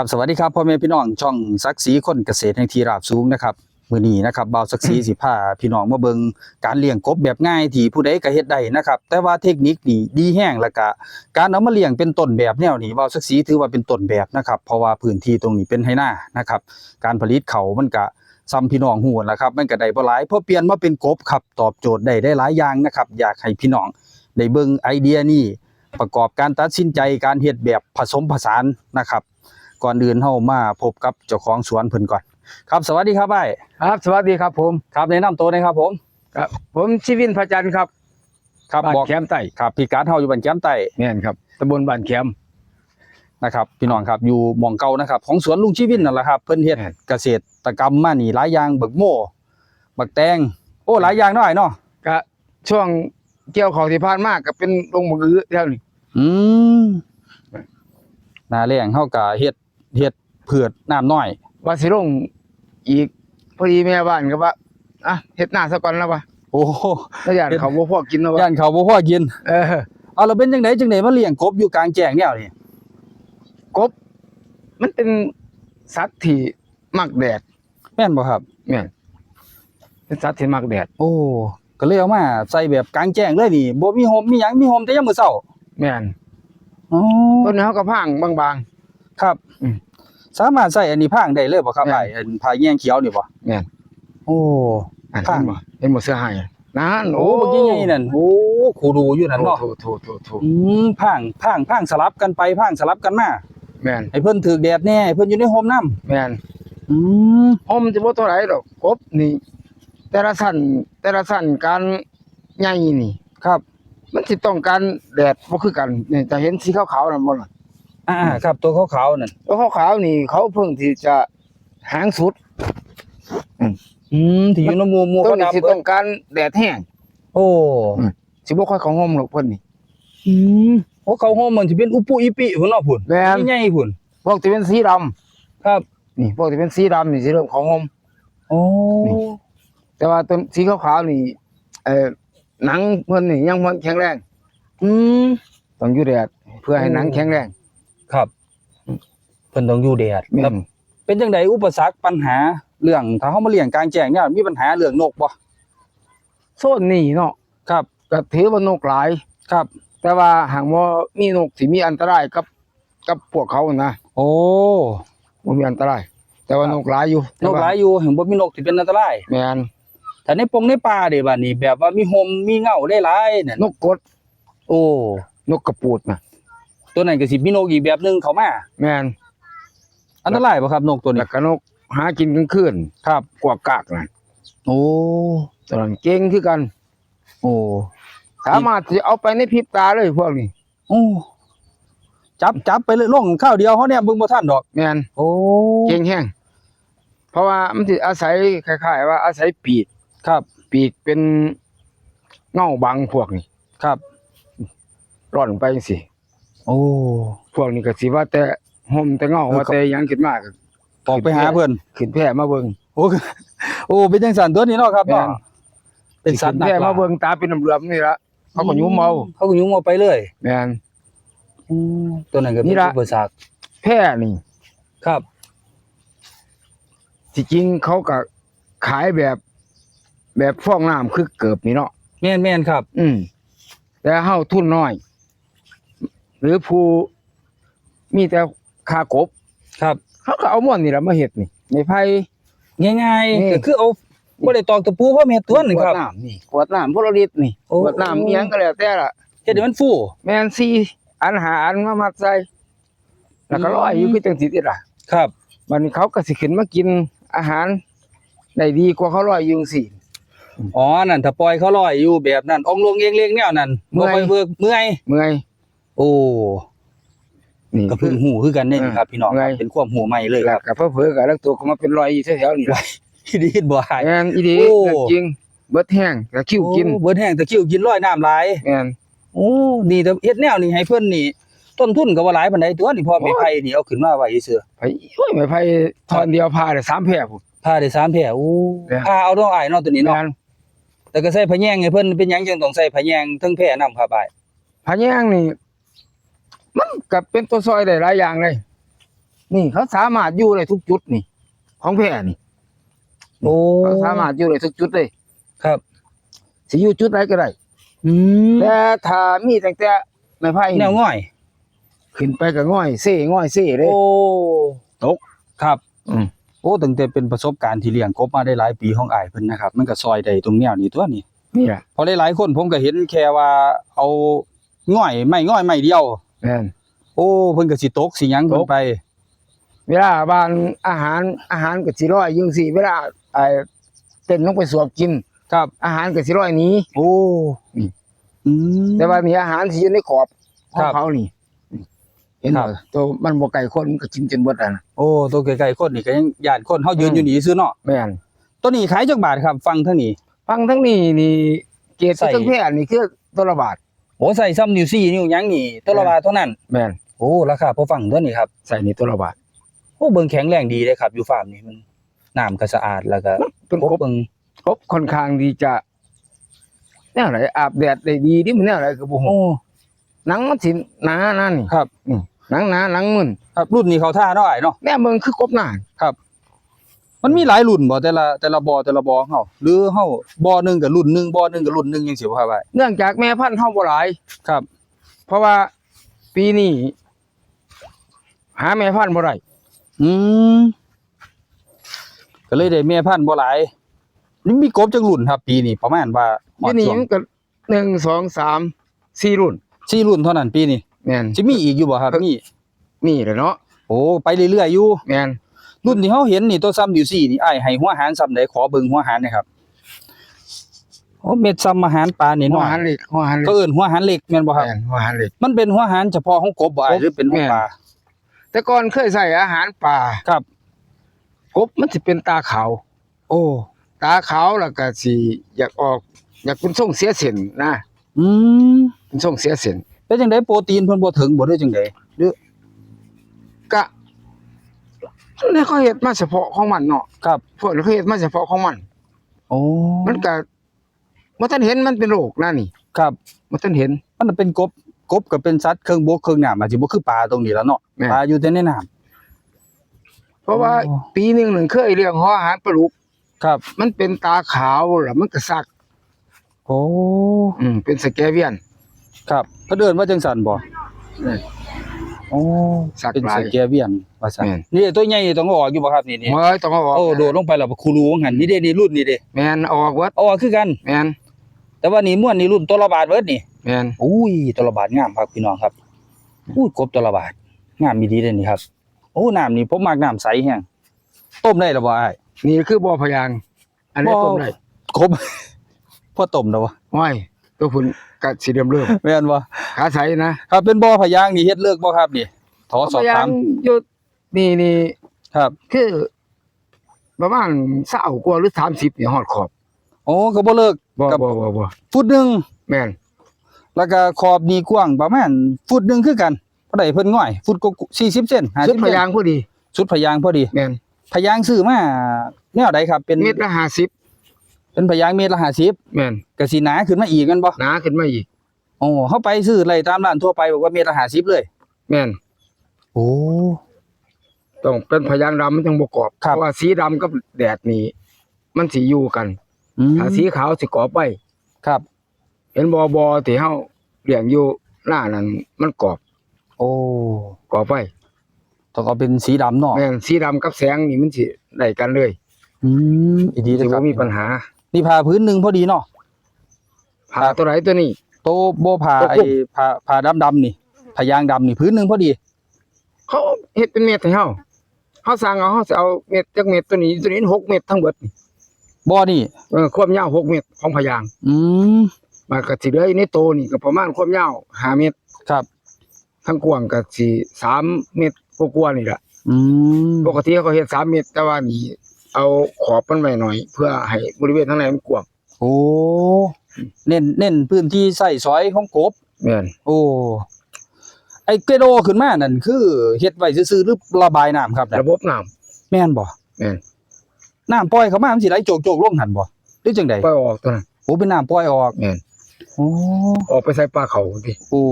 ครับสวัสดีครับพ่อแม่พี่น้องช่องซักสีคนเกษตรแห่งทีราบสูงนะครับมื้อนี้นะครับเบาซักสีสิพาพี่น้องมาเบิงการเลี้ยงกบแบบง่ายที่ผู้ใดก็เฮ็ดได้นะครับแต่ว่าเทคนิคนี่ดีแห้งแล้วก็การเอามาเลี้ยงเป็นต้นแบบแนวนี้เบาซักสีถือว่าเป็นต้นแบบนะครับเพราะว่าพื้นที่ตรงนี้เป็นไหน้านะครับการผลิตเขามันก็ซ้ำพี่น้องฮู้ล่ะครับมันก็ได้บ่หลายพอเปลี่ยนมาเป็นกบครับตอบโจทย์ได้ได้หลายอย่างนะครับอยากให้พี่น้องได้เบิงไอเดียนี้ประกอบการตัดสินใจการเฮ็ดแบบผสมผสานนะครับ ก่อนอื่นเฮามาพบกับเจ้าของสวนเพิ่นก่อน ครับสวัสดีครับไอ้ครับ สวัสดีครับผมครับแนะนำตัวหนะครับผม ครับ ผมชีวินพระจันทร์ครับครับบ้านบอกแคมไต่ครับพี่การเฮาอยู่บ้านแก้มไต้แม่นครับตำบลบ้านแคม นะครับ พี่น้องครับอยู่หม่องเก่านะครับ ของสวนลุงชีวินนั่นแหละครับ เพิ่นเฮ็ดแม่นเกษตรกรรมมานี่หลายอย่างเบิกโม่บักแตงโอ้หลายอย่างเนาะไอ้เนาะก็ช่วงเกี่ยวเขาวที่ผ่านมาก็เป็นลงมืออื้อแล้วนี่อืมหน้าแรงเฮาก็เฮ็ด เฮ็ดพืชน้ำน้อย ว่าสิลงอีกพอดีแม่บ้านก็ว่าอะเฮ็ดหน้าซะก่อนแล้ววะโอ้แล้วอยากเขาบ่พอกินแล้ววะย่านเขาบ่พอกิน เออเอาแล้วเป็นจังไดจังไดมาเลี้ยงกบอยู่กลางแจ้งแนวนี่กบ มันเป็นสัตว์ที่มักแดด แม่นบ่ครับแม่นเป็นสัตว์ที่มักแดด โอ้ก็เลยเอามาใส่แบบกลางแจ้งเลยนี่บ่มีโฮมมีหยังมีโฮมแต่ยามมื้อเช้าแม่นอ๋อต้นนี้เขาก็พังบาง ครับ อืม สามารถใส่อันนี้พางได้เลยบ่ครับแม่นไอ้อันผ้าแยงเขียวนี่บ่แม่นโอ้ๆอันพังเห็นบ่เห็นบ่เสื้อให้นั่นโอ้บ่ใหญ่ๆนั่นโอ้ครูดูอยู่นั่นเนาะโถโถโถโถอืมพางพางพางสลับกันไปพางสลับกันมาแม่นให้เพิ่นถูกแดดแน่ให้เพิ่นอยู่ในโฮมนํแม่นอืมผมจะบ่เท่าไหร่ดอกกบนี่ แต่ละสั้นแต่ละสั้นการใหญ่นี่ ครับ มันสิต้องการแดดบ่คือกันนี่จะเห็นสีขาวๆนั่นบ่ล่ะ อ่าๆครับตัวขาวๆนั่นตัวขาวๆนี่ เขาเพิ่งที่จะหางสุด อืมที่อยู่ในหมู่หมู่ตัวเขานี้ดำสิต้องการแดดแห้งโอ้สิบ่ค่อยเข้าห่มหรอกเพิ่นนี่อืมโอ้เขาโฮมมันสิเป็นอุปุอิปิพุ่นเนาะพุ่นแม่นใหญ่ๆพุ่นพวกที่เป็นสีดำครับ นี่พวกที่เป็นสีดำนี่สิเริ่มเข้าห่มโอ้นี่แต่ว่าตัวสีขาวๆนี่ เอ่อหนังเพิ่นนี่ยังบ่แข็งแรง อืมต้องอยู่แดดเพื่อให้หนังแข็งแรง ครับ เพิ่นต้องอยู่แดดแม่แล้วนเป็นจังไดอุปสรรคปัญหาเรื่องถ้าเฮามาเลี้ยงกลางแจ้งเนี่ยมีปัญหาเรื่องนกบ่โซนนี่เนาะครับ ก็ถือว่านกหลาย ครับ แต่ว่าหากว่ามีนกที่มีอันตรายกับ กับพวกเขานะโอ้บ่มีอันตราย แต่ว่านกหลายอยู่นกหลายอยู่เห็นบ่มีนกที่เป็นอันตรายแม่นแต่ในปงในป่าเด้บัดนี้แบบว่ามีหมมีเงาได้หลายนั่นนกกดโอ้ นกกระปูดนะ ตัวนั้นก็สิมีนกอีกแบบหนึงเข้ามาแม่นอันตรายบ่ครับนกตัวนี้แล้วก็นกหากินกลางคืนครับ กวากกากน่ะโอ้ตอนนั้นเก่งคือกัน โอ้สามารถที่เอาไปในพริบตาเลยพวกนี้ โอ้จับจับไปเลยลงข้าวเดียวเขาเนี่ยเบิ่งบ่ทันดอก แม่นโอ้เก่งแฮงเพราะว่ามันสิอาศัยคล้ายๆ ว่าอาศัยปีกครับปีกเป็นเงาบังพวกนี้ครับร่อนไปจังซี่ โอ้พวกนี้ก็สิว่าแต่ห่มแต่เงาเออว่าแต่หยังขึ้นมาก็ออกไปหาเพิ่นขึ้นแพร่มาเบิ่งโอ้โอ้เป็นจังสันตัวนี้เนาะครับเนาะแม่นเป็นสัตว์หนักแค่ล่มาเบิ่งตาเป็นน้ำเหลือมนี่ละเขาก็ยุ่มเมาเขาก็ยุ่มเอาไปเลยแม่นตัวนั้นก็นี่เป็นล่ะอุปสรรคแพร่นี่ ครับที่จริงเขาก็ขายแบบ แบบฟองน้ำคือเกิบนี่เนาะแม่นแม่นครับ อืมแต่เฮาทุนน้อย หรือผู้มีแต่คากบ ครับ เขาก็เอาม่วนนี่ล่ะมาเฮ็ดนี่ในไผง่ายนี่ ๆก็คือเอาบ่ได้ตอกตะปูเพราะแม่ตัวนึงครับขวดน้ำนี่ขวดน้ำพลลิตรนี่โอ้ ขวดน้ำอีหยังก็แล้วแต่ล่ะเฮ็ดให้มันฟู แม่นซี่อันหาอันมามัดใส่แล้วก็ร้อยอยู่คือจังซี่ติล่ะครับบัดนี้เขาก็สิขึ้นมากินอาหารได้ดีกว่าเขาลอยอยุงสิ อ๋อนั่นถ้าปล่อยเขาลอยอยู่แบบนั้นอองลงเองเลี้ยงแนวนั้นเมื่บ่อยค่อยเวิร์กเมื่อย เมื่อย โอ้นี่ก็เพิ่งหูคือกันนี่เออครับ พี่น้องไงเป็นความหูใหม่เลยแล้ควรับก็เพิ่อๆก็แล้วตัวก็มาเป็นรอยอยู่แถวๆนี่ล่ะดีดบ่หายแม่นอีดีโอ้เรื่องจริงเบิดแห้งก็คิ้วกินโอ้เบิดแห้งตะคริวกินร้อยน้ำหลายแม่นโอ้ดีแต่เฮ็ดแนวนี่ให้เพิ่นนี่ ต้นทุนก็บ่หลายปานใดตัวนี่พ่อโอ้แม่ไผนี่เอาขึ้นมาไว้ซื่อไผโอ้ยไม่ไผทอนเดียวพาได้3แพร่พุ่นๆพาได้3แผ่โอ้แม่นพาเอาดอกอ้ายเนาะตัวนี้แม่เนาะนแต่ก็ใส่พะแยงให้เพิ่นเป็นหยังจังต้องใส่พะแยงเทั้งแผ่นำครับอ้ายพะแยงนี่ มันก็เป็นตัวซอยได้หลายอย่างเลย นี่เขาสามารถอยู่ได้ทุกจุดนี่ ของแพร่นี่โอ้เขาสามารถอยู่ได้ทุกจุดเลย ครับสิอยู่จุดไหนก็ได้อืมแต่ถ้ามีตั้งแต่ไม้ไผ่แนวง่อย ขึ้นไปก็ง่อยเซ่ง่อยเซ่เลย โอ้ตกครับ อืมโอ้ตั้งแต่เป็นประสบการณ์ที่เลี้ยงกบมาได้หลายปีของอ้ายเพิ่นนะครับ มันก็ซอยได้ตรงแนวนี้ตัวนี้นี่แหละเพอหลายๆคนผมก็เห็นแค่ว่าเอาง่อยไม่ง่อยไม่เดียว แม่นโอ้เพิ่นก็สิตกสิหยังเพิ่นตกไป เวลาบ้านอาหารอาหารก็สิร้อยอยังสิเวลาไอ้เต้นลงไปสวบกิน ครับ อาหารก็สิร้อยหนี้ โอ้นี่ อืม แต่ว่านี่อาหารสิอยู่ในขอบขครัองบเขานี่เห็นครับ่บตัวมันบ่ไก่คนมันก็กินจนเบิดอะนะโอ้ตัวไกลๆคนนี่ก็ยังญาติคนเฮายืนอืมอยู่นี่ซื่อเนาะแม่นตัวนี้ขายจักบาทครับ ฟังเท่านี้ ฟังทั้งนี้นี่เกรดใส่ ทั้งแพร่นี่คือตัวละบาท โอ้ใส่ซ้ำนิ้วซี่นิ้วหยังนี่ตัวละบาทเท่านั้น แม่นโอ้ราคาพอฟังตัวนี้ครับใส่นี่ตัวละบาทโอ้เบิ่งแข็งแรงดีเลยครับ อยู่ฟาร์มนี่มันน้ำก็สะอาดแล้วก็เป็นกครบบเบิ่งครบค่อนข้างดีจะแนวไหนอาบแดดได้ดีที่มันแนวไหนก็บ่ฮู้โอ้หนังมันสิหนานั่นนี่ครับอืมหนังหนาหนังมึนครับรุ่นนี้เขาท่าเนาะอ้ายเนาะ แน่เบิ่งคือกบหน้า มันมีหลายรุ่นบ่แต่ละแต่ละบ่อแต่ละบ่อเฮาหรือเฮาบ่อหนึงกับรุ่นหนึงบ่อหนึงกับรุ่นหนึงจังซี่บ่ครับอ้ายเนื่องจากแม่พันธุ์เฮาบ่หลาย ครับ เพราะว่าปีนี้หาแม่พันธุ์บ่ได้อืมก็เลยได้แม่พันธุ์บ่หลายนี่มีกบจังรุ่นครับ ปีนี้ประมาณว่าฮอปีดนี้ช่วงมันก็หนึ่งสองสามสี่รุ่นสี่รุ่นเท่านั้นปีนี้แม่นสิมีอีกอยู่บ่ครับมี มีแหละเนาะโอ้ไปเรื่อยๆอยู่ แม่น รุ่นที่เฮาเห็นนี่ตัวซ้ำอยู่สี่นี่อ้ายให้หัวหารซ้ำใดขอเบิ่งหัวหารหน่อยครับโอ้เม็ดซ้ำอาหารปลานี่หัวเนาะหันเหล็กหัวหันเหล็ก็กเอิ้นหัวหารเหล็กแม่นบ่ครับ แม่นหัวหันเหล็ก มันเป็นหัวหารเฉพาะของกบบ่อ้ายหรือเป็นของปลา แต่ก่อนเคยใส่อาหารป่าครับ กบมันสิเป็นตาขาวโอ้ตาขาวแล้วก็สิอยากออก อยากเป็นทรงเสียเส้นนะอืมเป็นทรงเสียเส้นเป็นจังไดโปรตีนเพิ่นบ่ถึงบ่หรือจังไดหรือก็ แล้วเขาเฮ็ดมาเฉพาะของมันเนาะครับพวกเขาเฮ็ดมาเฉพาะของมัน โอ้มันก็บ่ทันเห็นมันเป็นโรคนะนี่ครับบ่ทันเห็นมันนะเป็นกบกบก็เป็นสัตว์เครื่องบกเครื่องน้ำอาจสิบ่คือปลาตรงนี้แล้วเนาะแม่น ปลาอยู่แต่ในน้ำเพราะว่าโอ้ปีหนึงหนึ่งเคยเลี้ยงหัวอาหารปลาลูกครับ มันเป็นตาขาวแล้วมันก็สัก โอ้ อืมเป็นสแกเวียน ครับเพิ่นเอิ้นว่าจังซั่นบ่นี่ โอ้สักเป็นหลาสย แกเวียนว่าซั่นแม่น นี่ตัวใหญ่ต้องเอาออกอยู่บ่ครับนี่นี่เมื่อต้องเอาออกโอ้โดดลงไปแล้วคูรูว่างั้นนี่เด้นี่รุ่นนี่เด้แม่นเอาออกเบิดเอาออกคือกัน แม่นแต่ว่านี่ม่วนนี่รุ่นตัวละบาทเบิดนี่ แม่นอุ้ยตัวละบาทงามครับพี่น้องครับอุ้ยกบตัวละบาทงามมีดีเด้นี่ครับ โอ้น้ำนี่ผมมักน้ำใสแฮงต้มได้แล้วบ่อ้าย นี่คือบ่อพยางอันนี้บ่ต้มได้กบพอต้มแล้วบ่ห้อยตัวพุ่น ก็สิเริ่มเริ่มแม่นบ่ขาใสนะครับเป็นบ่อพะยางนี่เฮ็ดเลิกบ่ครับนี่ขอสอบพยาถางมอยู่นี่นี่ครับ คือประมาณ20กว่าหรือ30นี่ฮอดขอบโอ้ก็บ่เลิกบ่กับบ่บ่บ่ฟุตหนึงแม่นแล้วก็ขอบนี่กว้างประมาณฟุตหนึงคือกันบ่ได้เพิ่นง่อย ฟุตก็40เซนสุด50พเซนยางพอดีสุดพะยางพอดีแม่นพะยางซื้อมาแนวใดครับ เป็นเม็ดละ50 เป็นพะยางเมตรละ50แม่นก็สิหนาขึ้นมาอีกแม่นบ่หนาขึ้นมาอีกอ๋อเฮาไปซื้อไล่ตามร้านทั่วไปบอกว่าเมตรละ50เลย แม่นโอ้ ต้องเป็นพยางดำมันจังบ่กรอบครับเพราะว่าสีดำกับแดดนี่มันสิอยู่กันอืมถ้าสีขาวสิกรอบไว้ครับ เห็นบ่บ่ที่เฮาเลี้ยงอยู่หน้านั้นมันกรอบโอ้กรอบไว้ต้องเอาเป็นสีดำเนาะแม่นสีดำกับแสงนี่มันสิได้กันเลยอืมอีดีเลสิยคบ่รับมีปัญหา นี่ผ้าพื้นหนึงพอดีเนาะผ่าตัวไหนตัวนี้โตโบผ้าโอ้ไอ้โหผ้าผ้าดำๆนี่ผ้ายางดำนี่พื้นหนึงพอดี เขาเฮ็ดเป็นเม็ดให้เฮาเฮาสั่งเอาเฮาสิเอาเม็ดจักเม็ดตัวนี้ตัวนี้6เม็ดทั้งเบิดนี่บ่อนี่เออความยาว6เม็ดของพยาง อืมมันก็สิเหลืออยู่ในโตนี่ก็ประมาณความยาว5เม็ดครับ ทั้งกว้างก็สิ3เม็ดกว่าๆนี่ล่ะอืมปกติเขาเฮ็ด3เม็ดแต่ว่านี่ เอาขอบมันไว้หน่อย เพื่อให้บริเวณข้างในมันกว้างโอ้เน้นเน้นพื้นที่ใส่ซอยของกบแม่นโอ้ไอ้เกรโดขึ้นมานั่นคือเฮ็ดไว้ซื่อๆหรือระบายน้ำครับน่ะระบบน้ำแม่นบ่แม่นน้ำปล่อยเข้ามามันสิไหลโจกๆลงหั่นบ่หรือจังได๋ปล่อยออกตัวนั้นโอ้เป็นน้ำปล่อยออกแม่นโอ้ออกไปใส่ปลาเขาติโอ้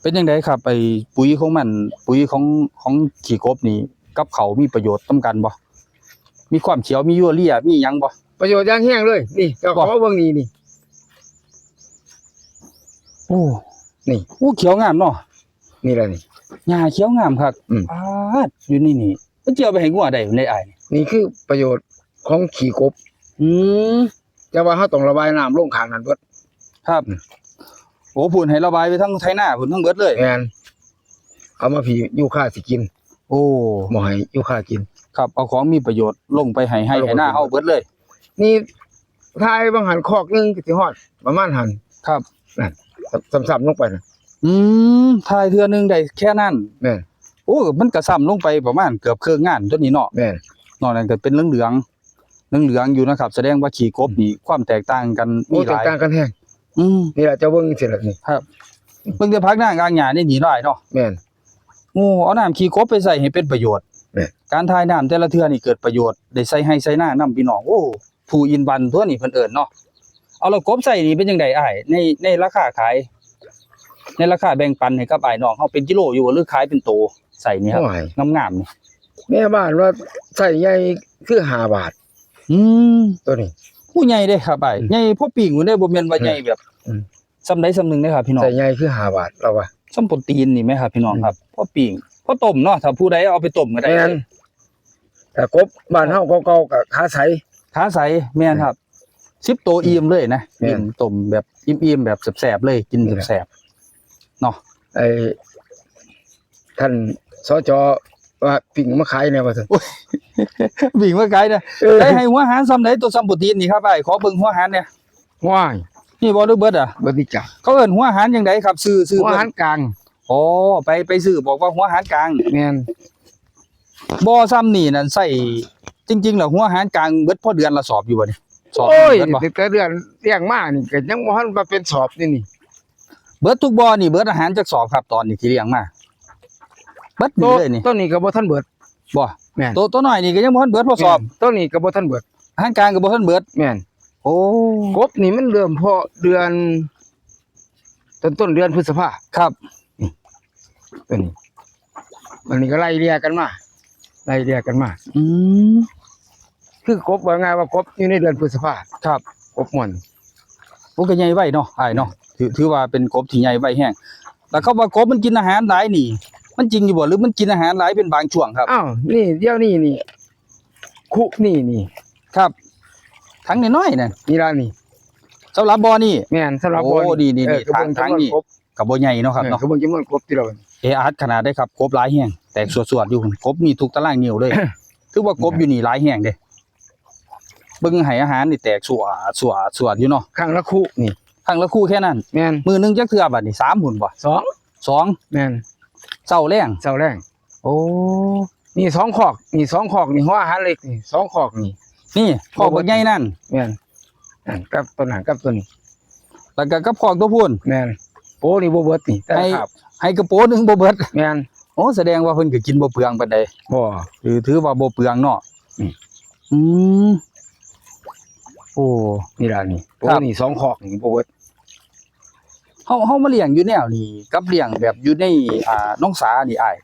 เป็นจังไดครับไอ้ปุ๋ยของมัน ปุ๋ยของของขี้กบนี่กับเขาวมีประโยชน์นํกันบ่ มีความเขียวมียัวเลียมีหยังบ่ ประโยชน์อย่างแห้งเลยนี่เจ้าขบ่อเบิ่งนี่นี่ โอ้นี่ โอ้เขียวงามเนาะนี่แหละนี่ หญ้าเขียวงามครับอืม อาดอยู่นี่นี่มันสิเจียวไปให้งัวได้ในอ้ายนี่นี่คือประโยชน์ของขี้กบอืมแต่ว่าเขาต้องระบายน้ำลงข้างนั้นเบิดครับอืมโอ้พุ่นให้ระบายไปทั้งไถนาพุ่นทั้งเบิดเลย แม่นเอามาพี่ยูค่าสิกินโอ้ บ่ให้ยูค่ากิน ครับเอาของมีประโยชน์ลงไปให้ให้เอาลงไปให้หน้าเฮาเบิดเลย นี่ทายบางหันคอกหนึงก็สิฮอดประมาณหันครับนั่นซ้ำๆลงไปน่ะอืมทายเทื่อหนึงได้แค่นั้นแม่นโอ้มันก็ซ้ำลงไปประมาณเกือบครึ่งงานตัวนี้เนาะแม่นนอกนั้นก็เป็นเหลืองๆเหลืองๆอยู่นะครับ แสดงว่าขี่กบนี่ความแตกต่างกันโอ้มีหแตกลายต่างกันแฮงอืมนี่แหละเจ้าเบิ่งสิล่ะนี่ครับเพิ่งจะพักหน้ากลางหญ้านี่หนีหลายเนาะแม่นโอ้เอาน้ำขี่กบไปใส่ให้เป็นประโยชน์แม่ การทายน้ำแต่ละเทื่อนี่เกิดประโยชน์ได้ใส่ให้ใส่หน้านํพี่น้องโอ้ผู้อินบันตัวนี้เพิ่นเอิ้นเนาะเอาแล้วกบใส่นี่เป็นจังไดอ้ายในในราคาขาย ในราคาแบ่งปันให้กับอ้ายน้องเฮาเป็นกิโลอยู่บ่หรือขายเป็นโตใส่นี่ครับโอ้ยงามๆนี่แม่บ้านว่าใส่ใหญ่คือ5บาท อืมตัวนี้ผู้ใหญ่เด้ครับอ้ายอืมใหญ่พอปิ่งอยู่ได้บ่แม่นว่าใหญ่แบบอืมซำใดซำหนึงเด้ครับพี่น้องใส่ใหญ่คือ5บาทเราว่าส้มโปรตีนนี่ไหมครับพี่น้องอืมครับพอปิ่ง พอต้มเนาะถ้าผู้ใดเอาไปต้มก็ได้แม่นแต่กบบ้านเฮาเก่าๆก็ขาใสขาใสแม่นครับสิบตัวอิ่มเลยนะแม่นกินต้มแบบอิ่มๆแบบแสบๆเลยกินนี่แหละแสบๆเนาะไอ้ท่านสจว่าปิ่งมาขายแนวว่าซั่นวิ่งมาไกลนะเออได้ให้หัวหารซ้ำไหนตัวซ้ำโปรตีนนี่ครับไอ้ขอเบิ่งหัวหารเนี่ยว้ายนี่บ่ได้เบิดอะ บ่ได้จักเขาเอิ้นหัวหารจังไดครับซื้อซื้อหัวเบิ่งหันกลาง อ๋อไปไปซื้อบอกว่าหัวหารกลางแม่นบ่ซ้ำนี่นั่นใส่จริงๆแล้วหัวหารกลางเบิดพอเดือนละสอบอยู่บ่นี่สอบโอ้ยเบิดบ่แต่แต่เดือนเลี้ยงมานี่ก็ยังบ่ทันมาเป็นสอบนี่นี่เบิดทุกบ่อนี่เบิดอาหารจักสอบครับตอนนี้ที่เลี้ยงมาเบิดตันี่วเลยนี่ตัวนี้ก็บ่ทันเบิดบ่แม่นตัวตัวน้อยนี่ก็ยังบ่ทันเบิดพอสอบแม่นตัวนี้ก็บ่ทันเบิดอาหารกลางก็บ่ทันเบิดแม่นโอ้กบนี่มันเริ่มเพาะเดือนต้นต้นเดือนพฤษภาครับ ตัวนี้มันนี้ก็ไล่เรียกันมาไล่เรียกันมา อืมคือกบว่าไงว่ากบอยู่ในเดือนพฤษภาครับกบม่วนโอ้ก็ใหญ่ไว้เนาะอ้ายเนาะถือถือว่าเป็นกบที่ใหญ่ไว้แห้งแล้วเขาว่ากบมันกินอาหารหลายนี่ มันจริงอยู่บ่หรือมันกินอาหารหลายเป็นบางช่วงครับ อ้าวนี่เดี๋ยวนี้นี่คุนี่นี่ครับทั้งน้อยๆนั่นนี่ล่ะนี่สำหรับบ่อนี่ แม่นสำหรับโอ้บ่ดีๆเออๆทางทางนี่ กบก็บ่ใหญ่เนาะครับเออเนาะกระเบื้องจำนวนกบที่เรา เออาร์ตขนาดได้ครับกบหลายแห้งแตกสวดๆอยู่พุ่นกบมีทุกตารางนิ้วเลยถือว่ากบอยู่นี่หลายแห้งเด้เบิ่งให้อาหารนี่แตกสวดสวดสวดอยู่เนาะข้างละคุนี่ครั้งละคู่แค่นั้นแม่นมือหนึงจักเทื่อบัดนี่3หุ่นบ่สองสองแม่นเช้าแรงเสาแรงโอ้นี่สองขอกนี่สองขอกนี่หัวอาหารเล็กนี่สองขอกนี่นี่ขอกบักใหญ่นั่นแม่นนั่นกับตัวนั้นกับตัวนี้แล้วก็กับขอกตัวพูนแม่นโป้นี่บ่เบิดนี่แต่ให้ครับให้กระโปรงหนึงบ่เบิดแม่นโอ้แสดงว่าเพิ่นก็กินบ่เปลืองปานใดบ่ ถือถือว่าบ่เปลืองเนาะอืม อืมโอ้ นี่ล่ะนี่โป้ครับนี่สองขอกนี่บ่เบิดเฮาเฮามาเลี้ยงอยู่แนวนี้กับเลี้ยงแบบอยู่ในอ่าน้องสานี่อ้าย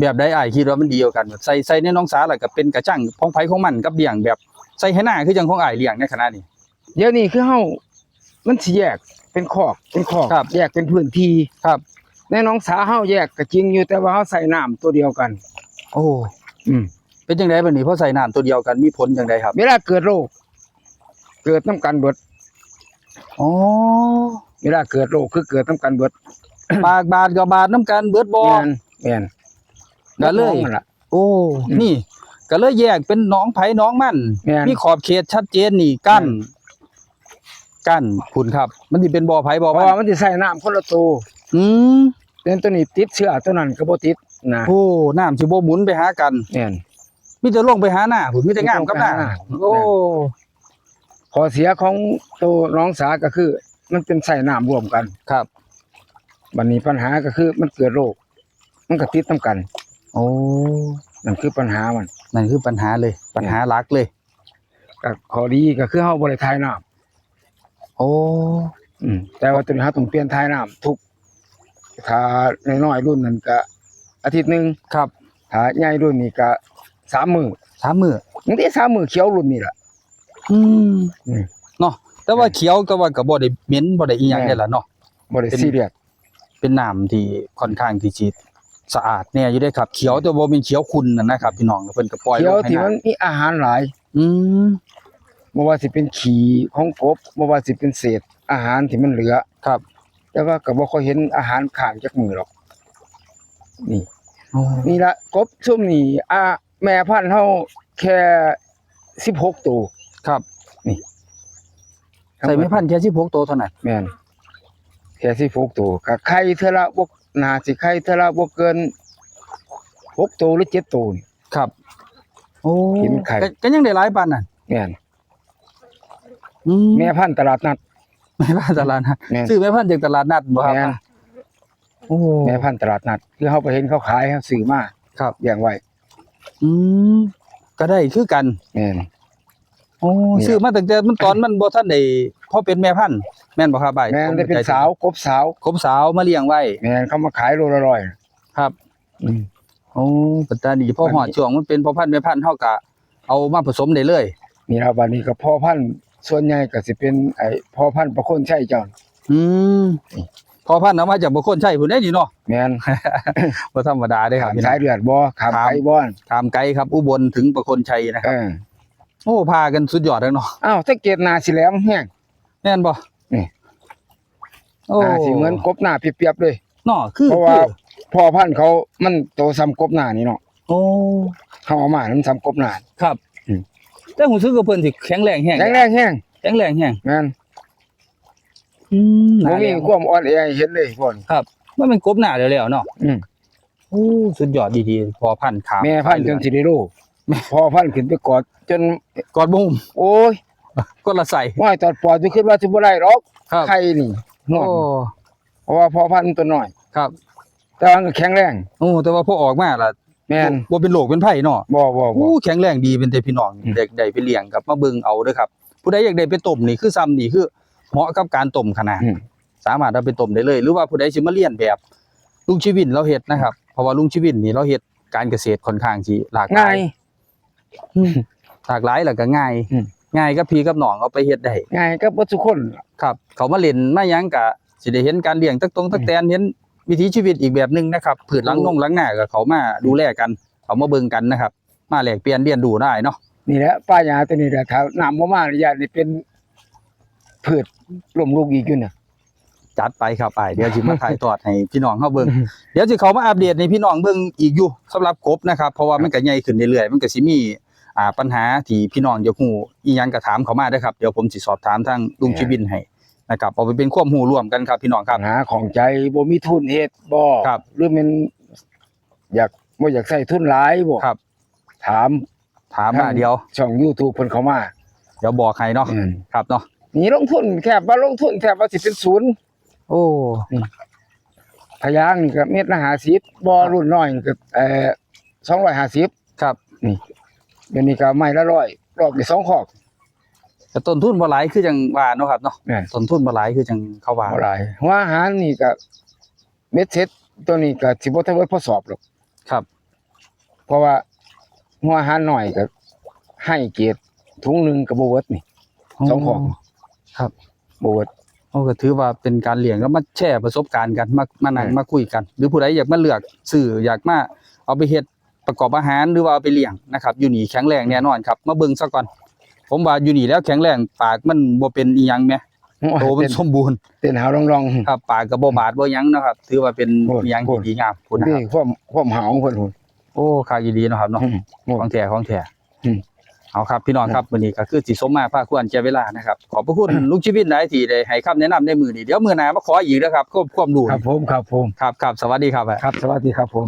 แบบใดอ้ายคิดว่ามันดีกว่ากันแบบใส่ใส่ในน้องสาแล้วก็เป็นกระจังของไผของมันกับเลี้ยงแบบใส่ให้หน้าคือจังของอ้ายเลี้ยงในขณะนี้ เดี๋ยวนี้คือเฮามันสิแยก เป็นขอกเป็นขอกครับ แยกเป็นพื้นที่ครับ ในหน้องสาเฮาแยกก็จริงอยู่แต่ว่าเฮาใส่น้ำตัวเดียวกัน โอ้อืมเป็นจังไดบัดนี้พอใส่น้ำตัวเดียวกันมีผลจังไดครับเวลาเกิดโรคเกิดน้ำกันเบิดอ๋อเวลาเกิดโรคคือเกิดน้ำกันเบิดปากบาดกับบาดน้ำกันเบิดบ่ แม่นแม่นก็เลย นั่นล่ะ โอ้ อืมนี่ ก็เลยแยกเป็นหน้องไผหน้องมัน แม่นมีขอบเขตชัดเจนนี่กั้น กั้นคุณครับ มันสิเป็นบ่อไผบ่อเพมัราะว่านมันสิใส่น้ำคนละตัวอืมแต่ตัวนี้ติดเชื้อตัวนั้นก็บ่ติดนะโอ้น้ำสิบ่หมุนไปหากันแม่น มีแต่ลงไปหาหน้าพุ่นมีแต่งามกับหน้ามีแต่งามโอ้ข้อเสียของตัวน้องสาก็คือ มันเป็นใส่น้ำรวมกัน ครับ บัดนี้ปัญหาก็คือมันเกิดโรค มันก็ติดนํกัน โอ้นั่นคือปัญหามันนั่นคือปัญหาเลย ปัญหาหลักเลย ก็ข้อดีก็คือเฮาบ่ได้ทายน้ำ โอ้อืมแต่ว่าตัวนี้เฮาต้องเปลี่ยนทายน้ำทุกถ้าน้อยๆรุ่นนั้นก็อาทิตย์หนึงครับถ้าใหญ่รุ่นนี้ก็สามมือสามมื้อมันได้สามมือเขียวรุ่นนี้ล่ะอืมอืม เนาะแต่ว่าเขียวก็ว่าก็บ่ได้เหม็นบ่ได้อีหยังแม่ ได้ล่ะเนาะบ่ได้เป็น ซีเรียสเป็นน้ำที่ค่อนข้างที่สิสะอาดแน่อยู่เด้ครับ เขียวแต่บ่เป็นเขียวขุ่นนั่นนะครับพี่น้องเพิ่นก็ปล่อยเขียวลงให้ที่น้ำมันมีอาหารหลาย อืม บ่ว่าสิเป็นขี้ของกบบ่ว่าสิเป็นเศษ อาหารที่มันเหลือ ครับ แต่ว่าก็บ่ค่อยเห็นอาหารข้างจักมือหรอก นี่โอ้นี่ละกบซุ่มนี่อ่าแม่พันธุ์เฮาแค่16ตัวครับนี่ใส่ไม่พันแค่16ตัวเท่านั้นแม่นแค่16ตัวก็ไข่เทื่อละบ่น่าสิไข่เทื่อละบ่เกิน6ตัวหรือ7ตัวนี่ ครับ โอ้กินไข่ ก็ก็ยังได้หลายปานนั่นแม่น อืมแม่พันธุ์ตลาดนัด แม่พันธุ์ตลาดนัดแม่น ซื้อแม่พันธุ์จากตลาดนัดบ่ครับแม่นโอ้ แม่พันธุ์ตลาดนัดคือเฮาไปเห็นเขาขายเฮาซื้อมาครับเลี้ยงไว้อืมก็ได้คือกัน แม่น โอ้นี่ซื้อมาตั้งแต่มันตอนมันบ่ทันได้พอเป็นแม่พันธุ์แม่นบ่ครับใบแม่นได้เป็นสาวกบสาวครบสาวมาเลี้ยงไว้ แม่นเขามาขายโลละร้อยครับ อืม โอ้ปัตตานีพออันนี้หอดช่วงมันเป็นพ่อพันธุ์แม่พันธุ์เฮาก็เอามาผสมได้เลย นี่ครับวันนี้ก็พ่อพันธุ์ ส่วนใหญ่ก็สิเป็นไอ้พ่อพันธุ์ประโคนชัยเจ้าอืมนี่พ่อพันธุ์เอามาจากบ่คนใช่พุ่นได้นี่เนาะแม่นบ่ธรรมดาเด้คขารับมพี่น้สาอยงเลือดบ่ขามครับไก่บ่อนตามไกลครับ อุบลถึงประคนชัยนะคเอรับ อโอ้พากันสุดยอดเลยเนาะอ้าวถ้าเกตหน้าสิแหลมแห้งแม่นบ่นี่ โอ้หน้าสิเหมือนกบหน้าเปรียบๆเลย เนาะคือเพราะว่าคือพ่อพันธุ์เขามันโตซ้ำกบหน้านี่เนาะโอ้ เขาเอามามันซ้ำกบหน้าครับอืม แต่ผมซื้อกับเพิ่นสิแข็งแรงแฮงแข็งแรงแห้งแข็งแรงแฮงแม่นอืมบ่มีความอ่อนแอให้เห็นเลยพ่อนี่ว่ามันกบหน้าแล้วๆเนาะอืมโอ้สุดยอดดีๆพอพันธุ์ขามแม่พันธุ์จนสิได้รู้พ่อพันธุ์ขึ้นไปกอดจนกอดบุ้มโอ้ยกดละใส่ว่าตอดปอดสิคิดว่าสิบ่ได้หรอกครับไข่นี่ห่วโอ้งเพราะว่าพ่อพันธุ์ตัวน้อยครับ แต่ว่ามันก็แข็งแรงโอ้แต่ว่าพอออกมาล่ะ แม่นบ่เป็นโรคเป็นไผเนาะบ่บ่บ่โอ้แข็งแรงดีเป็นแต่พี่น้องอืมเด็กได้ไปเลี้ยงกับมาเบิ่งเอาเด้อครับ ผู้ใดอยากได้ไปต้มนี่คือซ้ำนี่คือเหมาะกับการต้มขนาดอืมสามารถเอาไปต้มได้เลย หรือว่าผู้ใดสิมาเรียนแบบลุงชีวินเราเฮ็ดนะครับ เพราะว่าลุงชีวินนี่เราเฮ็ดการเกษตรค่อนข้างสิหลากหลาง่ายยอืมหลากหลายแล้วก็ง่ายอืมง่ายกับพี่กับน้องเอาไปเฮ็ดได้ง่ายกับเบ่ทุกคนครับ เขามาเล่นมาหยังก็สิได้เห็นการเลี้ยงตักตรงตักแตนเห็น วิถีชีวิตอีกแบบหนึงนะครับพืชหลังนงหลังหน้าก็เขามาดูแลกัน เขามาเบิ่งกันนะครับ มาแลกเปลี่ยนเรียนรู้ได้เนาะนี่แหละป้าหญ้าตัวนี้แหละถ้าน้ำบ่มาระยะนี่เป็นพืชล้มลุกอีกอยู่น่ะจัดไปครับอ้ายเดี๋ยวสิมาถ่ายทอดให้พี่น้องเฮาเบิ่งเดี๋ยวสิเขามาอัปเดตให้พี่น้องเบิ่งอีกอยู่สำหรับกบนะครับ เพราะว่ามันก็ใหญ่ขึ้นเรื่อยๆมันก็สิมีอ่าปัญหาที่พี่น้องอยากฮู้อีหยังก็ถามเขามาได้อครับเดี๋ยวผมสิสอบถามทางลุงชีวินให้ นะครับเอาไปเป็นความรู้ร่วมกันครับพี่น้องคปัรับญหาของใจบ่มีทุนเฮ็ดบ่ครับหรือมันอยากบ่อยากใช้ทุนหลายบ่ครับ ถามถามมาเดี๋ยว ช่อง YouTube เพิ่นเข้ามาเดี๋ยวบอกให้เนาะอืมครับเนาะนี่ลงทุนแทบว่าลงทุนแทบว่าสิเป็นศูนย์โอ้พะยางนี่ก็เม็ดละ50บ่รุ่นน้อยนี่ก็เอ่อ250ครับเดี๋ยวนี้ก็ไม้ละร้อยรอบนี่สองขอก แต่ต้นทุนบ่หลายคือจังว่าเนาะครับเนาะแม่น ต้นทุนบ่หลายคือจังเขาว่าบ่หลายหัวอาหารนี่ก็เม็ดเซ็ตตัวนี้ก็สิบ่ทันเบิดพอสอบหรอกครับ เพราะว่าหัวอาหารน้อยก็ให้เกรดถุงหนึงก็บ่เบิดนี่ สองของ ครับ บ่เบิดโอ้ก็ถือว่าเป็นการเลี้ยงแล้วมาแชร์ประสบการณ์กันมามานั่งอืม มาคุยกัน หรือผู้ใดอยากมาเลือกซื้ออยากมาเอาไปเฮ็ดประกอบอาหารหรือว่าเอาไปเลี้ยงนะครับอยู่นี่แข็งแรงแน่นอนครับมาเบิ่งซะก่อน ผมว่าอยู่นี่แล้วแข็งแรงปากมันบ่เป็นอีหยังแหมโตมันเต้นสมบูรณ์เต้นหาวลองครับปากก็บ่บาดบ่หยังนะครับ ถือว่าเป็นโอ้ยอีหยังโอ้ที่ยดีงามๆคุณพุ่นนะคนี่รับความความหาวของเพิ่นพุ่นโอ้ค่าอีดีเนาะครับเนาะอืมโอ้ของแท้ของแท้อืมเอาครับพี่น้องครับวันนี้ก็คือสิสมมาภาคควรแก่เวลานะครับขอบพระคุณลุงชีวิตหลายที่ได้ให้คำแนะนำในมือนี้เดี๋ยวมื้อหน้ามาขออีกนะครับควบความรู้ครับผมครับผมครับครับสวัสดีครับครับ สวัสดีครับผม